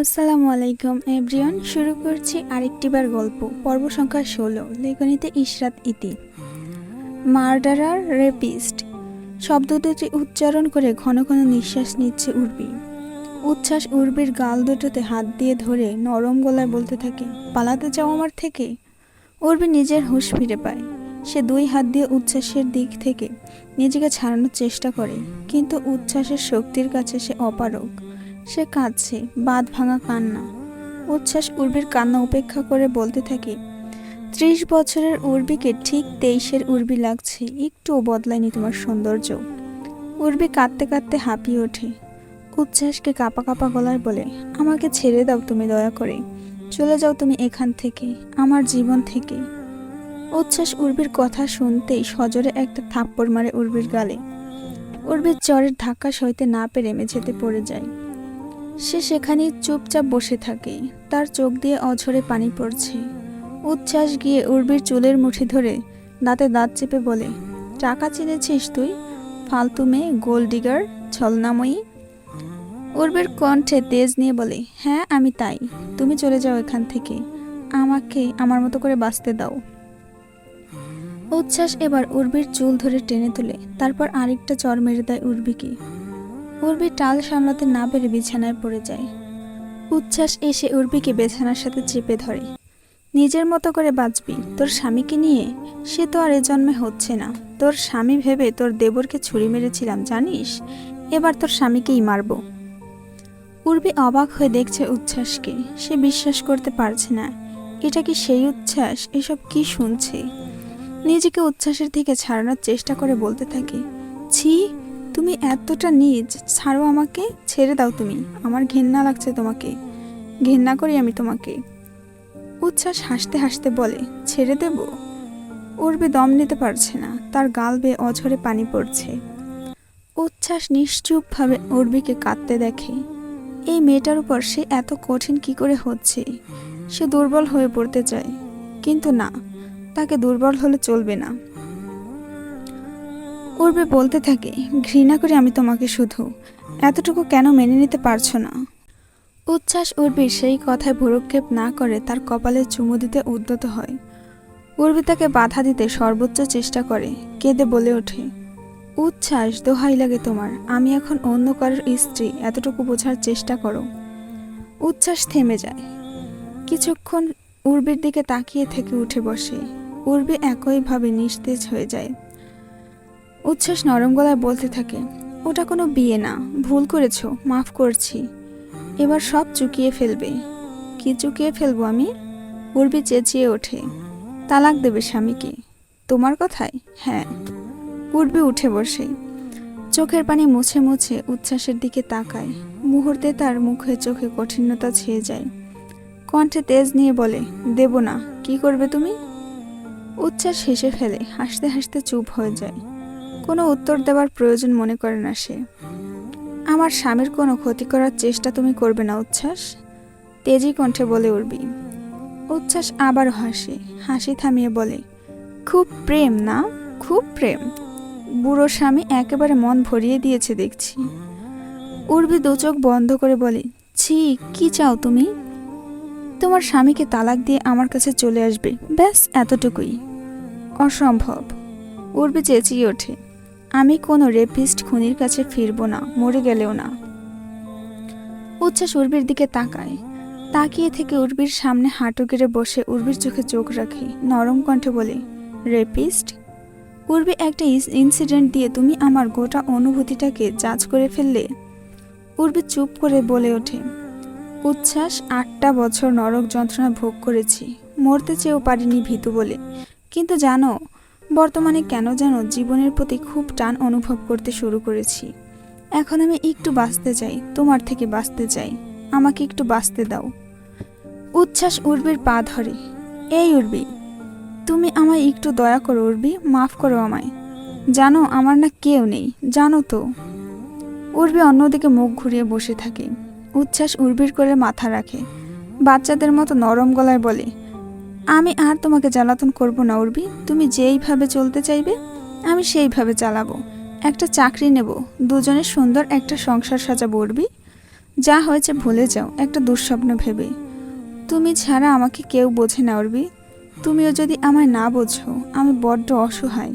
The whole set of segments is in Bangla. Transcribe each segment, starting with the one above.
আসসালামু আলাইকুম, এভরিওয়ান। শুরু করছি আরেকটিবার গল্প। পর্ব সংখ্যা ষোলো। লেখনীতে ইশরাত ইতি। Murderer rapist. শব্দ দুটি উচ্চারণ করে ঘন ঘন নিঃশ্বাস নিচ্ছে উর্বি। উচ্ছ্বাস উর্বির গাল দুটোতে হাত দিয়ে ধরে নরম গলায় বলতে থাকে, পালাতে যাও আমার থেকে? উর্বি নিজের হুঁশ ফিরে পায়। সে দুই হাত দিয়ে উচ্ছ্বাসের দিক থেকে নিজেকে ছাড়ানোর চেষ্টা করে, কিন্তু উচ্ছ্বাসের শক্তির কাছে সে অপারগ। সে কাঁদছে, বাঁধ ভাঙা কান্না। উচ্ছ্বাস উর্বির কান্না উপেক্ষা করে বলতে থাকে, ত্রিশ বছরের উর্বিকে ঠিক তেইশের উর্বি লাগছে, একটুও বদলায়নি তোমার সৌন্দর্য। উর্বি কাঁদতে কাঁদতে হাঁপিয়ে ওঠে। উচ্ছ্বাসকে কাপা কাপা গলায় বলে, আমাকে ছেড়ে দাও তুমি দয়া করে। চলে যাও তুমি এখান থেকে, আমার জীবন থেকে। উচ্ছ্বাস উর্বির কথা শুনতেই সজোরে একটা থাপ্পড় মারে উর্বির গালে। উর্বির জ্বরের ধাক্কা সইতে না পেরে মেঝেতে পড়ে যায়। সে সেখানেই চুপচাপ বসে থাকে। তার চোখ দিয়ে অঝরে পানি পড়ছে। উচ্ছ্বাস গিয়ে উর্বির চুলের মুঠি ধরে দাঁতে দাঁত চেপে বলে, টাকা চিনেছিস তুই? ফালতু মেয়ে, গোল ডিগার, ছলনাময়ী? উর্বির কণ্ঠে তেজ নিয়ে বলে হ্যাঁ আমি তাই। তুমি চলে যাও এখান থেকে। আমাকে আমার মতো করে বাঁচতে দাও। উচ্ছ্বাস এবার উর্বির চুল ধরে টেনে তুলে, তারপর আরেকটা চর মেরে দেয় উর্বিকে। উর্বি টাল সামলাতে না পেরে বিছানায় পড়ে যায়। উচ্ছ্বাস এসে উর্বিকে বিছানার সাথে চেপে ধরে। নিজের মতো করে বাঁচবি, তোর স্বামীকে নিয়ে? সে তো আর এ জন্মে হচ্ছে না। তোর স্বামী ভেবে তোর দেবরকে ছুরি মেরেছিলাম, জানিস? এবার তোর স্বামীকেই মারব। উর্বি অবাক হয়ে দেখছে উচ্ছ্বাসকে। সে বিশ্বাস করতে পারছে না। এটা কি সেই উচ্ছ্বাস? এসব কি শুনছে? নিজেকে উচ্ছ্বাসের থেকে ছাড়ানোর চেষ্টা করে বলতে থাকে। ছি তুমি এতটা নিজ, ছাড়ো আমাকে, ছেড়ে দাও তুমি। আমার ঘেন্না লাগছে তোমাকে। ঘেন্না করি আমি তোমাকে। উচ্ছ্বাস হাসতে হাসতে বলে, ছেড়ে দেব? উর্বে দম নিতে পারছে না। তার গাল বেয়ে অঝরে পানি পড়ছে। উচ্ছ্বাস নিশ্চুপভাবে উর্বিকে কাঁদতে দেখে। এই মেয়েটার উপর সে এত কঠিন কি করে হচ্ছে? সে দুর্বল হয়ে পড়তে চায়। কিন্তু না, তাকে দুর্বল হলে চলবে না। উর্বে বলতে থাকে, ঘৃণা করি আমি তোমাকে শুধু। এতটুকু কেন মেনে নিতে পারছ না? উচ্ছ্বাস উর্বির সেই কথায় ভুরুক্ষেপ না করে তার কপালে চুমু দিতে উদ্যত হয়। উর্বি তাকে বাধা দিতে সর্বোচ্চ চেষ্টা করে, কেঁদে বলে ওঠে, উচ্ছ্বাস, দোহাই লাগে তোমার, আমি এখন অন্য কারোর স্ত্রী, এতটুকু বোঝার চেষ্টা করো। উচ্ছ্বাস থেমে যায়। কিছুক্ষণ উর্বির দিকে তাকিয়ে থেকে উঠে বসে। উর্বি একইভাবে নিস্তেজ হয়ে যায়। উচ্ছ্বাস নরম গলায় বলতে থাকে, ওটা কোনো বিয়ে না, ভুল করেছ, মাফ করছি। এবার সব চুকিয়ে ফেলবে। কি চুকিয়ে ফেলব আমি? উর্বি চেঁচিয়ে ওঠে। তালাক দেবে স্বামীকে। তোমার কথায়? হ্যাঁ। উর্বি উঠে বসে। চোখের পানি মুছে মুছে উচ্ছ্বাসের দিকে তাকায়। মুহূর্তে তার মুখে চোখে কঠিনতা ছেয়ে যায়। কণ্ঠে তেজ নিয়ে বলে, দেব না, কি করবে তুমি? উচ্ছ্বাস হেসে ফেলে, হাসতে হাসতে চুপ হয়ে যায়। কোনো উত্তর দেওয়ার প্রয়োজন মনে করে না সে। আমার স্বামীর কোনো ক্ষতি করার চেষ্টা তুমি করবে না, উচ্ছ্বাস? তেজি কণ্ঠে বলে উঠবি। উচ্ছ্বাস আবার হাসে, হাসি থামিয়ে বলে, খুব প্রেম না? খুব প্রেম। বুড়ো স্বামী একেবারে মন ভরিয়ে দিয়েছে দেখছি। উর্বি দু চোখ বন্ধ করে বলে, ছি, কি চাও তুমি? তোমার স্বামীকে তালাক দিয়ে আমার কাছে চলে আসবে, ব্যাস এতটুকুই। অসম্ভব। উর্বি চেঁচিয়ে ওঠে। আমি কোনো রেপিস্ট খুনির কাছে ফিরবো না, মরে গেলেও না। উচ্ছ্বাস উর্বির দিকে তাকায়। তাকিয়ে থেকে উর্বির সামনে হাঁটু গেড়ে বসে উর্বির চোখে চোখ রাখি, নরম কণ্ঠে বলে, রেপিস্ট? উর্বি একটা ইনসিডেন্ট দিয়ে তুমি আমার গোটা অনুভূতিটাকে জাজ করে ফেললে? উর্বি চুপ করে বলে ওঠে, উচ্ছ্বাস আটটা বছর নরক যন্ত্রণা ভোগ করেছি, মরতে চেয়েও পারিনি ভীতু বলে। কিন্তু জানো বর্তমানে কেন যেন জীবনের প্রতি খুব টান অনুভব করতে শুরু করেছি। এখন আমি একটু বাঁচতে চাই, তোমার থেকে বাঁচতে চাই। আমাকে একটু বাঁচতে দাও। উচ্ছ্বাস উর্বির পা ধরে। এই উর্বি, তুমি আমায় একটু দয়া করো উর্বি, মাফ করো আমায়। জানো আমার না কেউ নেই, জানো তো। উর্বি অন্যদিকে মুখ ঘুরিয়ে বসে থাকে। উচ্ছ্বাস উর্বির করে মাথা রাখে। বাচ্চাদের মতো নরম গলায় বলে আমি আর তোমাকে জ্বালাতন করব না, উর্বি। তুমি যেইভাবে চলতে চাইবে, আমি সেইভাবে চালাবো। একটা চাকরি নেব দুজনের সুন্দর একটা সংসার সাজাবো, উর্বি। যা হয়েছে ভুলে যাও, একটা দুঃস্বপ্ন ভেবে। তুমি ছাড়া আমাকে কেউ বোঝে না, উর্বি। তুমিও যদি আমায় না বোঝো, আমি বড্ড অসহায়।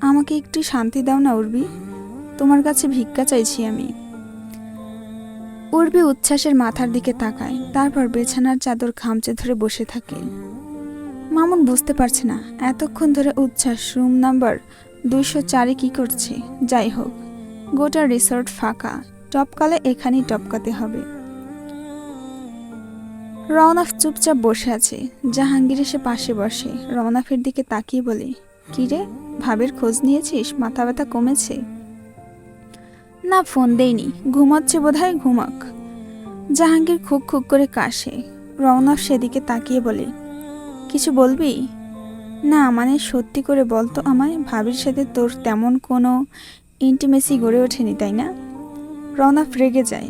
আমাকে একটু শান্তি দাও না, উর্বি। তোমার কাছে ভিক্ষা চাইছি আমি। উর্বি উচ্ছ্বাসের মাথার দিকে তাকায়, তারপর বিছানার চাদর খামচে ধরে বসে থাকে। মামুন বুঝতে পারছে না। এতক্ষণ ধরে উচ্ছ্বাস, রুম নাম্বার দুইশো চারে কী করছে? যাই হোক, গোটা রিসর্ট ফাঁকা। টপকালে এখানেই টপকাতে হবে। রওনাফ চুপচাপ বসে আছে। জাহাঙ্গীর এসে পাশে বসে। রওনাফের দিকে তাকিয়ে বলে কিরে ভাবের খোঁজ নিয়েছিস? মাথা ব্যথা কমেছে? না, ফোন দেইনি। ঘুমাচ্ছে বোধহয়, ঘুমাক। জাহাঙ্গীর খুক খুক করে কাশে। রওনাফ সেদিকে তাকিয়ে বলে কিছু বলবি? না মানে সত্যি করে বলতো আমায়। ভাবির সাথে তোর তেমন কোনো ইন্টিমেসি গড়ে ওঠেনি, তাই না? রওনাফ রেগে যায়।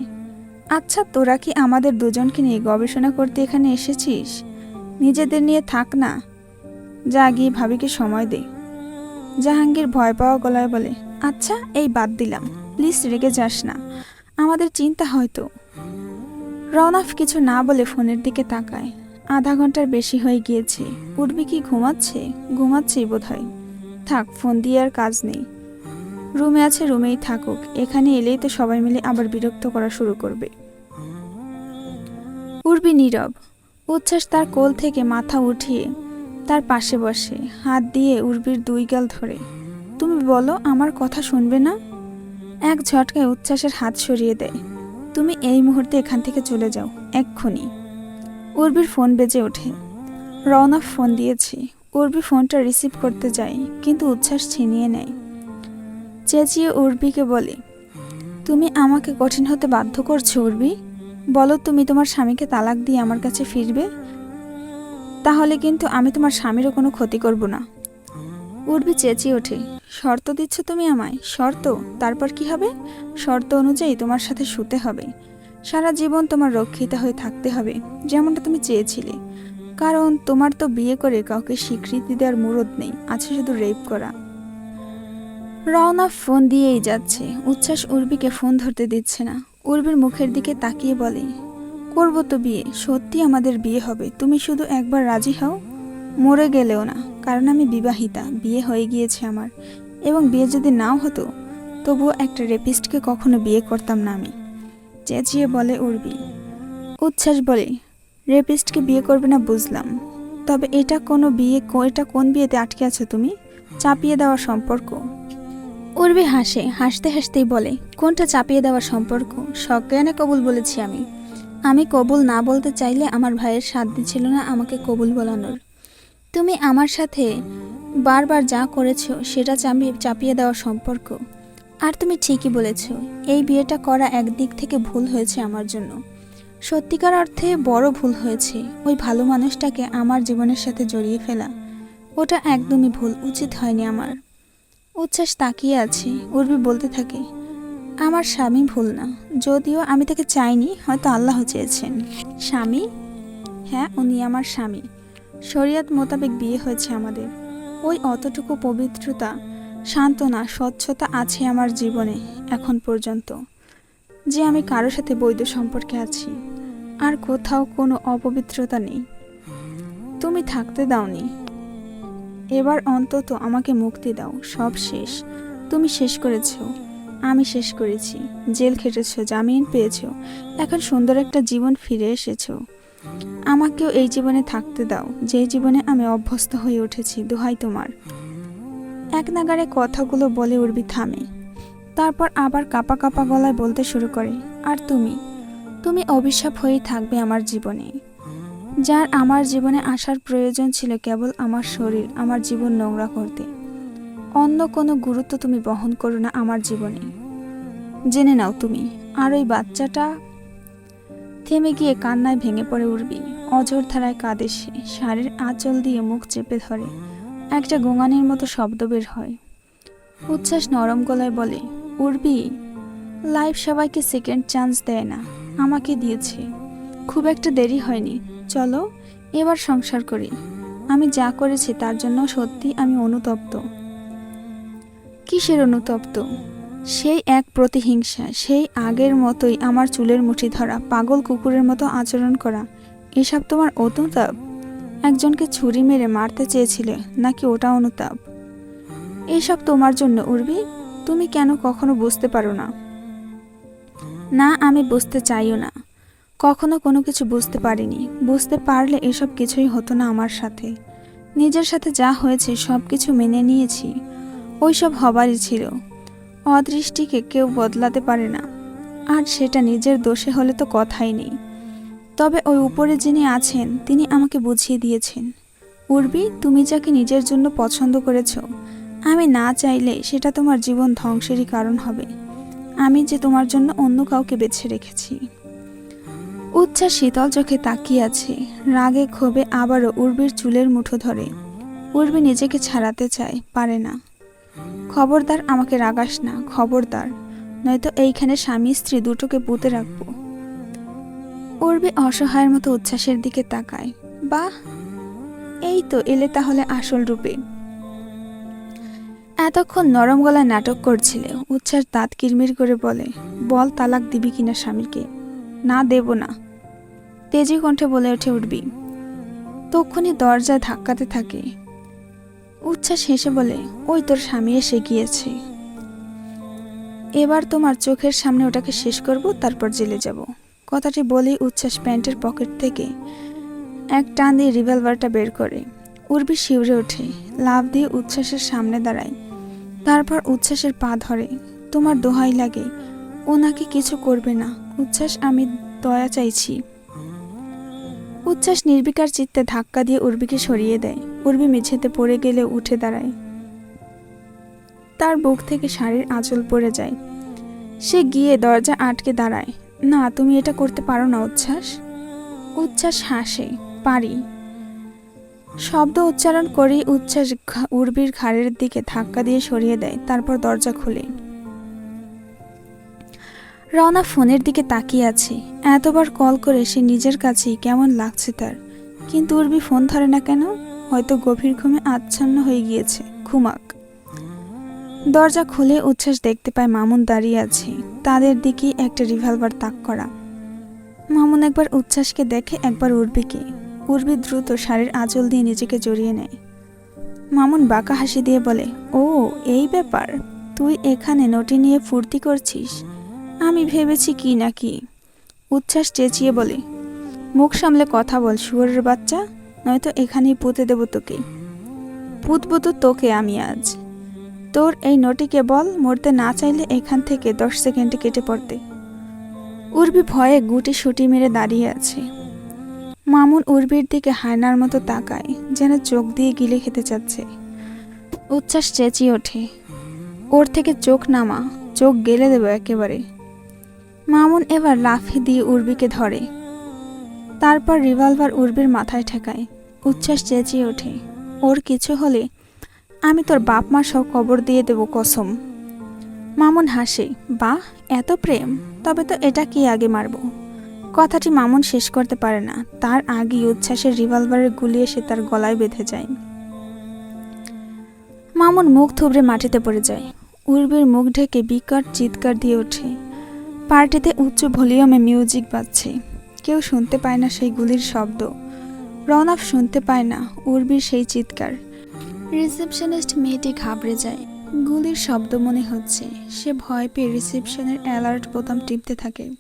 আচ্ছা তোরা কি আমাদের দুজনকে নিয়ে গবেষণা করতে এখানে এসেছিস? নিজেদের নিয়ে থাক না। যা, গিয়ে ভাবিকে সময় দে। জাহাঙ্গীর ভয় পাওয়া গলায় বলে আচ্ছা এই বাদ দিলাম। প্লিজ রেগে যাস না। আমাদের চিন্তা হয়তো রওনাফ কিছু না বলে ফোনের দিকে তাকায়। আধা ঘণ্টার বেশি হয়ে গিয়েছে। উর্বি কি ঘুমাচ্ছে? ঘুমাচ্ছেই বোধ হয় থাক, ফোন দিয়ে আর কাজ নেই। রুমে আছে, রুমেই থাকুক। এখানে এলেই তো সবাই মিলে আবার বিরক্ত করা শুরু করবে। উর্বি নীরব। উচ্ছ্বাস তার কোল থেকে মাথা উঠিয়ে তার পাশে বসে, হাত দিয়ে উর্বির দুই গাল ধরে। তুমি বলো, আমার কথা শুনবে না? এক ঝটকায় উচ্ছ্বাসের হাত সরিয়ে দেয়। তুমি এই মুহূর্তে এখান থেকে চলে যাও, এক্ষুনি। উর্বির ফোন বেজে ওঠে। রওনা ফোন দিয়েছি। উর্বি ফোনটা রিসিভ করতে যায়, কিন্তু উচ্ছ্বাস ছিনিয়ে নেয়। চেঁচিয়ে উর্বিকে বলে, তুমি আমাকে কঠিন হতে বাধ্য করছ উর্বি? বলো তুমি তোমার স্বামীকে তালাক দিয়ে আমার কাছে ফিরবে? তাহলে কিন্তু আমি তোমার স্বামীরও কোনো ক্ষতি করব না। উর্বি চেঁচিয়ে ওঠে, শর্ত দিচ্ছ তুমি আমায়? শর্ত? তারপর কি হবে? শর্ত অনুযায়ী তোমার সাথে শুতে হবে। সারা জীবন তোমার রক্ষিত হয়ে থাকতে হবে, যেমনটা তুমি চেয়েছিলে। কারণ তোমার তো বিয়ে করে কাউকে স্বীকৃতি দেওয়ার মুরদ নেই, আছে শুধু রেপ করা। রওনা ফোন দিয়েই যাচ্ছে। উচ্ছ্বাস উর্বিকে ফোন ধরতে দিচ্ছে না। উর্বির মুখের দিকে তাকিয়ে বলে, করব তো বিয়ে, সত্যি আমাদের বিয়ে হবে। তুমি শুধু একবার রাজি হও। মরে গেলেও না, কারণ আমি বিবাহিতা, বিয়ে হয়ে গিয়েছে আমার। এবং বিয়ে যদি নাও হতো, তবুও একটা রেপিস্টকে কখনো বিয়ে করতাম না আমি। চেঁচিয়ে বলে উর্বি। উচ্ছ্বাস বলে, রেপিস্টকে বিয়ে করবে না বুঝলাম। তবে এটা কোনো বিয়ে এটা কোন বিয়েতে আটকে আছো তুমি? চাপিয়ে দেওয়া সম্পর্ক। উর্বি হাসে, হাসতে হাসতেই বলে, কোনটা চাপিয়ে দেওয়ার সম্পর্ক? সজ্ঞানে কবুল বলেছি আমি। আমি কবুল না বলতে চাইলে আমার ভাইয়ের সাধ্য ছিল না আমাকে কবুল বলানোর। তুমি আমার সাথে বারবার যা করেছ সেটা চাপিয়ে চাপিয়ে দেওয়া সম্পর্ক। আর তুমি ঠিকই বলেছ, এই বিয়েটা করা একদিক থেকে ভুল হয়েছে আমার জন্য। সত্যিকার অর্থে বড় ভুল হয়েছে, ওই ভালো মানুষটাকে আমার জীবনের সাথে জড়িয়ে ফেলা। ওটা একদমই ভুল, উচিত হয়নি আমার। উচ্ছ্বাস তাকিয়ে আছে উর্বি বলতে থাকে, আমার স্বামী ভুল না, যদিও আমি তাকে চাইনি, হয়তো আল্লাহ চেয়েছেন। স্বামী? হ্যাঁ উনি আমার স্বামী। শরিয়াত মোতাবেক বিয়ে হয়েছে আমাদের। ওই অতটুকু পবিত্রতা সান্ত্বনা, স্বচ্ছতা আছে আমার জীবনে, এখন পর্যন্ত। যে আমি কারোর সাথে বৈধ সম্পর্কে আছি, আর কোথাও কোনো অপবিত্রতা নেই। তুমি থাকতে দাওনি। এবার অন্তত আমাকে মুক্তি দাও, সব শেষ। তুমি শেষ করেছ, আমি শেষ করেছি। জেল খেটেছ, জামিন পেয়েছ, এখন সুন্দর একটা জীবন ফিরে এসেছ। আমাকেও এই জীবনে থাকতে দাও, যে জীবনে আমি অভ্যস্ত হয়ে উঠেছি, দোহাই তোমার। এক নাগারে কথাগুলো বলে উর্বি থামে। তারপর আবার কাপা কাপা গলায় বলতে শুরু করে, আর তুমি? তুমি অভিশাপ হয়েই থাকবে আমার জীবনে। যার আমার জীবনে আসার প্রয়োজন ছিল কেবল আমার শরীর, আমার জীবন নোংরা করতে। অন্য কোনো গুরুত্ব তুমি বহন করো না আমার জীবনে। জেনে নাও তুমি, আর ওই বাচ্চাটা? থেমে গিয়ে কান্নায় ভেঙে পড়ে উঠবি অঝোর ধারায় কাঁদে সে, শাড়ির আঁচল দিয়ে মুখ চেপে ধরে। একটা গোঙানির মতো শব্দ বের হয়। উচ্ছ্বাস নরম গলায় বলে, উর্বি, লাইফ সবাইকে সেকেন্ড চান্স দেয় না, আমাকে দিয়েছে। খুব একটা দেরি হয়নি, চলো এবার সংসার করি। আমি যা করেছি তার জন্য সত্যি আমি অনুতপ্ত। কিসের অনুতপ্ত? সেই এক প্রতিহিংসা, সেই আগের মতোই আমার চুলের মুঠি ধরা পাগল কুকুরের মতো আচরণ করা। এসব তোমার অনুতাপ একজনকে ছুরি মেরে মারতে চেয়েছিলে, নাকি ওটা অনুতাপ? এসব তোমার জন্য, উর্বি। তুমি কেন কখনো বুঝতে পারো না? না, আমি বুঝতে চাইও না। কখনো কোনো কিছু বুঝতে পারিনি। বুঝতে পারলে এসব কিছুই হতো না আমার সাথে। নিজের সাথে যা হয়েছে, সব কিছু মেনে নিয়েছি। ওইসব হবারই ছিল। অদৃষ্টিকে কেউ বদলাতে পারে না। আর সেটা নিজের দোষে হলে তো কথাই নেই। তবে ওই উপরে যিনি আছেন, তিনি আমাকে বুঝিয়ে দিয়েছেন। উর্বি, তুমি যাকে নিজের জন্য পছন্দ করেছ, আমি না চাইলে সেটা তোমার জীবন ধ্বংসেরই কারণ হবে। আমি যে তোমার জন্য অন্য কাউকে বেছে রেখেছি। উচ্ছ্বাস শীতল চোখে তাকিয়ে আছে, রাগে ক্ষোভে আবারও উর্বির চুলের মুঠো ধরে। উর্বি নিজেকে ছাড়াতে চায়, পারে না। খবরদার আমাকে রাগাস না, খবরদার। নয়তো এইখানে স্বামী স্ত্রী দুটোকে পুঁতে রাখব। উর্বি অসহায়ের মতো উচ্ছ্বাসের দিকে তাকায়। বাহ, এই তো এলে তাহলে আসল রূপে। এতক্ষণ নরম গলায় নাটক করছিলে, উচ্ছ্বাস দাঁত কিরমির করে বলে, বল তালাক দিবি কিনা স্বামীকে? না, দেব না। তেজি কণ্ঠে বলে ওঠে উঠবি তক্ষুনি দরজায় ধাক্কাতে থাকে। উচ্ছ্বাস হেসে বলে, ওই তোর স্বামী এসে গিয়েছে। এবার তোমার চোখের সামনে ওটাকে শেষ করব, তারপর জেলে যাব। কথাটি বলেই উচ্ছ্বাস প্যান্টের পকেট থেকে এক টান দিয়ে রিভলভারটা বের করে। উর্বি শিউরে ওঠে লাভ দিয়ে উচ্ছ্বাসের সামনে দাঁড়ায়। তারপর উচ্ছ্বাসের পা ধরে, তোমার দোহাই লাগে ওনাকে কিছু করবে না। উচ্ছ্বাস, আমি দয়া চাইছি। উচ্ছ্বাস নির্বিকার চিত্তে ধাক্কা দিয়ে উর্বিকে সরিয়ে দেয়। উর্বি মেঝেতে পড়ে গেলে উঠে দাঁড়ায়। তার বুক থেকে শাড়ির আঁচল পড়ে যায়। সে গিয়ে দরজা আটকে দাঁড়ায়। না, তুমি এটা করতে পারো না, উচ্ছ্বাস। উচ্ছ্বাস হাসে, পারি। শব্দ উচ্চারণ করেই উচ্ছ্বাস উর্বির ঘাড়ের দিকে ধাক্কা দিয়ে সরিয়ে দেয়, তারপর দরজা খুলে। রওনা ফোনের দিকে তাকিয়ে আছে। এতবার কল করে সে নিজের কাছেই কেমন লাগছে তার। কিন্তু উর্বি ফোন ধরে না কেন? হয়তো গভীর ঘুমে আচ্ছন্ন হয়ে গিয়েছে। ঘুমাক। দরজা খুলে উচ্ছ্বাস দেখতে পায় মামুন দাঁড়িয়ে আছে। তাদের দিকেই একটা রিভলভার তাক করা। মামুন একবার উচ্ছ্বাসকে দেখে একবার উর্বিকে। উর্বি দ্রুত শাড়ির আঁচল দিয়ে নিজেকে জড়িয়ে নেয়। মামুন বাঁকা হাসি দিয়ে বলে, ও, এই ব্যাপার? তুই এখানে নটি নিয়ে ফুর্তি করছিস? আমি ভেবেছি কি না কি? উচ্ছ্বাস চেঁচিয়ে বলে, মুখ সামলে কথা বল, শুয়োরের বাচ্চা। নয়তো এখানেই পুঁতে দেবো তোকে। পুতবো তো তোকে আমি আজ। তোর এই নটিকে বল, মরতে না চাইলে এখান থেকে দশ সেকেন্ডে কেটে পড়তে। উর্বি ভয়ে গুটি সুটি মেরে দাঁড়িয়ে আছে। মামুন উর্বির দিকে হায়নার মতো তাকায়, যেন চোখ দিয়ে গিলে খেতে চাচ্ছে। উচ্ছ্বাস চেঁচিয়ে ওঠে। ওর থেকে চোখ নামা, চোখ গেলে দেবো একেবারে। মামুন এবার লাফি দিয়ে উর্বিকে ধরে। তারপর রিভলভার উর্বির মাথায় ঠেকায়। উচ্ছ্বাস চেঁচিয়ে ওঠে। ওর কিছু হলে আমি তোর বাপ মা সব কবর দিয়ে দেব কসম। মামুন হাসে, বাহ, এত প্রেম? তবে তো এটা কি আগে মারবো? কথাটি মামুন শেষ করতে পারে না। তার আগেই উচ্ছ্বাসের রিভলভারের গুলি এসে তার গলায় বেঁধে যায়। মামুন মুখ থুবড়ে মাটিতে পড়ে যায়। উর্বির মুখ ঢেকে বিকট চিৎকার দিয়ে ওঠে। পার্টিতে উচ্চ ভলিউমে মিউজিক বাজছে। কেউ শুনতে পায় না সেই গুলির শব্দ। রনফ শুনতে পায় না উর্বির সেই চিৎকার। রিসেপশনিস্ট মেয়েটি ঘাবড়ে যায়। গুলির শব্দ মনে হচ্ছে। সে ভয় পেয়ে রিসেপশনের অ্যালার্ট বোতাম টিপতে থাকে।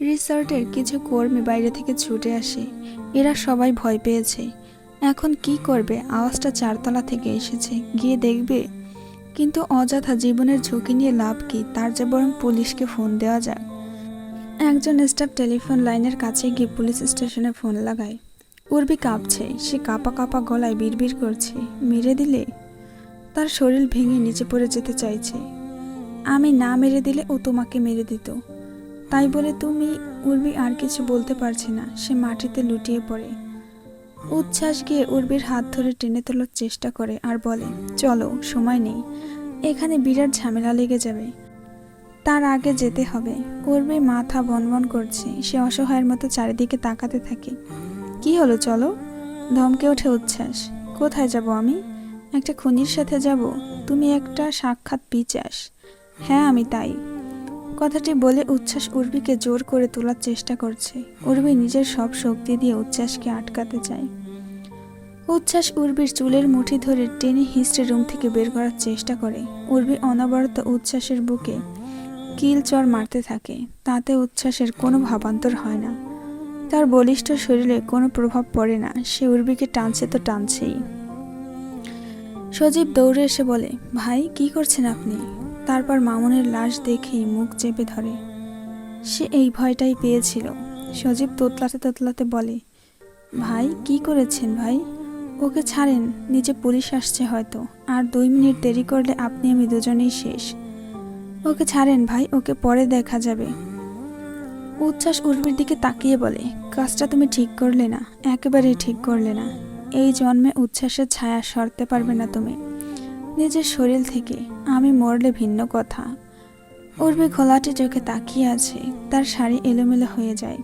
রিসর্টের কিছু কর্মী বাইরে থেকে ছুটে আসে। এরা সবাই ভয় পেয়েছে। এখন কি করবে? আওয়াজটা চারতলা থেকে এসেছে। গিয়ে দেখবে। কিন্তু অযথা জীবনের ঝুঁকি নিয়ে লাভ কি? তার যে বরং পুলিশকে ফোন দেওয়া যাক। একজন স্টাফ টেলিফোন লাইনের কাছে গিয়ে পুলিশ স্টেশনে ফোন লাগায়। উর্বি কাঁপছে, সে কাঁপা কাঁপা গলায় বিড়বিড় করছে। মেরে দিলে? তার শরীর ভেঙে নিচে পড়ে যেতে চাইছে। আমি না মেরে দিলে ও তোমাকে মেরে দিত। তাই বলে তুমি, উর্বি আর কিছু বলতে পারছে না, সে মাটিতে লুটিয়ে পড়ে। উচ্ছ্বাস গিয়ে উর্বির হাত ধরে টেনে তোলার চেষ্টা করে আর বলে, চলো, সময় নেই। এখানে বিরাট ঝামেলা লেগে যাবে। তার আগে যেতে হবে। উর্বি মাথা বনবন করছে, সে অসহায়ের মতো চারিদিকে তাকাতে থাকে। কি হলো চলো? ধমকে ওঠে উচ্ছ্বাস। কোথায় যাব আমি? একটা খুনির সাথে যাব? তুমি একটা সাক্ষাৎ পিচাস হ্যাঁ আমি তাই। কথাটি বলে উচ্ছ্বাস উর্বিকে জোর করে তোলার চেষ্টা করছে। উর্বি নিজের সব শক্তি দিয়ে উচ্ছ্বাসকে আটকাতে চায়। উচ্ছ্বাস উর্বির চুলের মুঠি ধরে টেনে হিস্ট্রি রুম থেকে বের করার চেষ্টা করে। উর্বি অনবরত উচ্ছ্বাসের বুকে কিল চর মারতে থাকে। তাতে উচ্ছ্বাসের কোনো ভাবান্তর হয় না। তার বলিষ্ঠ শরীরে কোনো প্রভাব পড়ে না, সে উর্বিকে টানছে তো টানছেই। সজীব দৌড়ে এসে বলে, ভাই, কি করছেন আপনি? তারপর মামুনের লাশ দেখেই মুখ চেপে ধরে। সে এই ভয়টাই পেয়েছিল। সজীব তোতলাতে তোতলাতে বলে, ভাই, কি করেছেন ভাই? ওকে ছাড়েন, নিচে পুলিশ আসছে হয়তো। আর দুই মিনিট দেরি করলে আপনি আমি দুজনেই শেষ। ওকে ছাড়েন ভাই, ওকে পরে দেখা যাবে। উচ্ছ্বাস উর্বির দিকে তাকিয়ে বলে, কাজটা তুমি ঠিক করলে না, একেবারেই ঠিক করলে না। এই জন্মে উচ্ছ্বাসের ছায়া সরতে পারবে না তুমি। নিজের শরীর থেকে আমি মরলে ভিন্ন কথা। উর্বি খোলাটে চোখে তাকিয়ে আছে, তার শাড়ি এলোমেলো হয়ে যায়।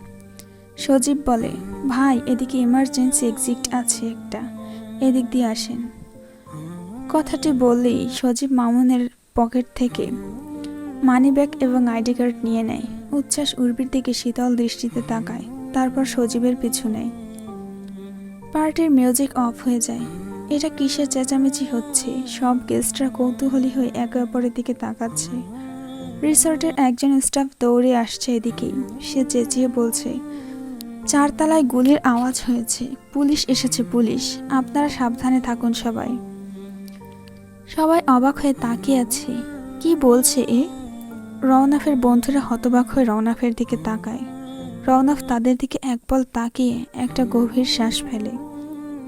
সজীব বলে, ভাই, এদিকে ইমার্জেন্সি এক্সিট আছে একটা। এদিক দিয়ে আসেন। কথাটি বললেই সজীব মামুনের পকেট থেকে মানিব্যাগ এবং আইডি কার্ড নিয়ে নেয়। উচ্ছ্বাস উর্বির দিকে শীতল দৃষ্টিতে তাকায়, তারপর সজীবের পিছু নেয়। পার্টির মিউজিক অফ হয়ে যায়। এটা কিসের চেঁচামেচি হচ্ছে? সব গেস্টরা কৌতূহলী হয়ে একে অপরের দিকে তাকাচ্ছে। রিসর্টের একজন স্টাফ দৌড়ে আসছে এদিকেই। সে চেঁচিয়ে বলছে, চারতলায় গুলির আওয়াজ হয়েছে। পুলিশ এসেছে, পুলিশ। আপনারা সাবধানে থাকুন সবাই। সবাই অবাক হয়ে তাকিয়ে আছে। কি বলছে এ? রওনাফের বন্ধুরা হতবাক হয়ে রওনাফের দিকে তাকায়। রওনাফ তাদের দিকে এক একপল তাকিয়ে একটা গভীর শ্বাস ফেলে।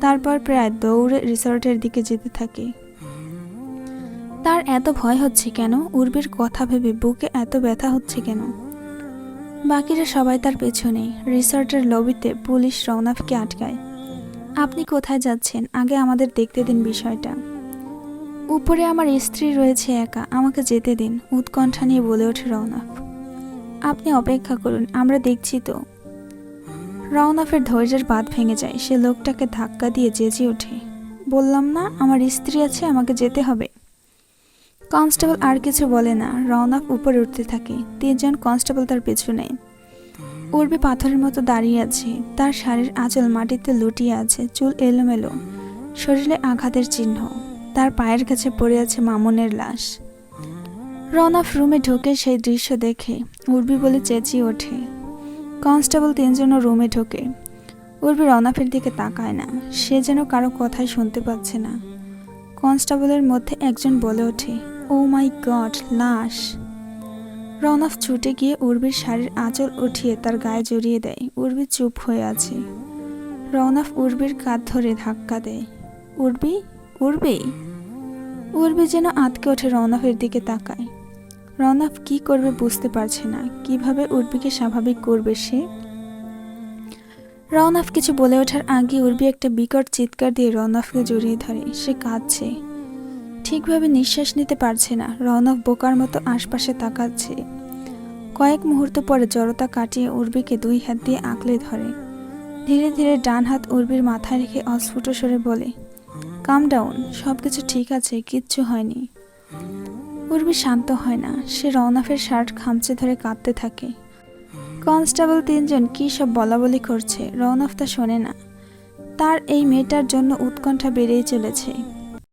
তারপর প্রায় দৌড়ে রিসর্টের দিকে যেতে থাকে। তার এত ভয় হচ্ছে কেন? উর্বির কথা ভেবে বুকে এত ব্যথা হচ্ছে কেন? বাকিরা সবাই তার পেছনে রিসর্টের লবিতে পুলিশ রওনাফকে আটকায়। আপনি কোথায় যাচ্ছেন? আগে আমাদের দেখতে দিন বিষয়টা। উপরে আমার স্ত্রী রয়েছে একা, আমাকে যেতে দিন। উৎকণ্ঠা নিয়ে বলে ওঠে রওনাফ আপনি অপেক্ষা করুন, আমরা দেখছি তো। রওনাফের ধৈর্যের বাঁধ ভেঙে যায়, সে লোকটাকে ধাক্কা দিয়ে চেঁচিয়ে ওঠে। বললাম, না, আমার স্ত্রী আছে, আমাকে যেতে হবে। কনস্টেবল আর কিছু বলে না, রওনাফ উপরে উঠতে থাকে। তিনজন কনস্টেবল তার পেছু নেয়। উর্বি পাথরের মতো দাঁড়িয়ে আছে, তার শাড়ির আঁচল মাটিতে লুটিয়ে আছে, চুল এলোমেলো, শরীরে আঘাতের চিহ্ন। তার পায়ের কাছে পড়ে আছে মামুনের লাশ। রওনাফ রুমে ঢোকে সেই দৃশ্য দেখে, উর্বি বলে চেঁচিয়ে ওঠে। কনস্টেবল তিনজনও রুমে ঢোকে। উর্বি রওনাফের দিকে তাকায় না, সে যেন কারও কথাই শুনতে পাচ্ছে না। কনস্টেবলের মধ্যে একজন বলে ওঠে, ও মাই গড, লাশ! রওনাফ ছুটে গিয়ে উর্বির শাড়ির আঁচল উঠিয়ে তার গায়ে জড়িয়ে দেয়। উর্বি চুপ হয়ে আছে। রওনাফ উর্বির কাঁধ ধরে ধাক্কা দেয়। উর্বি? উর্বি উর্বি যেন আতকে ওঠে রওনাফের দিকে তাকায়। রওনাফ কি করবে বুঝতে পারছে না। কীভাবে উর্বিকে স্বাভাবিক করবে সে? রওনাফ কিছু বলে ওঠার আগে উর্বি একটা বিকট চিৎকার দিয়ে রওনাফকে জড়িয়ে ধরে। সে কাঁদছে। ঠিকভাবে নিঃশ্বাস নিতে পারছে না। রওনাফ বোকার মতো আশপাশে তাকাচ্ছে। কয়েক মুহূর্ত পরে জড়তা কাটিয়ে উর্বিকে দুই হাত দিয়ে আঁকলে ধরে। ধীরে ধীরে ডান হাত উর্বির মাথায় রেখে অস্ফুট স্বরে বলে কাম ডাউন সব কিছু ঠিক আছে, কিচ্ছু হয়নি। উর্বি শান্ত হয় না, সে রওনাফের শার্ট খামচে ধরে কাঁদতে থাকে। কনস্টেবল তিনজন কী সব বলাবলি করছে, রওনাফ তা শোনে না। তার এই মেয়েটার জন্য উৎকণ্ঠা বেড়েই চলেছে।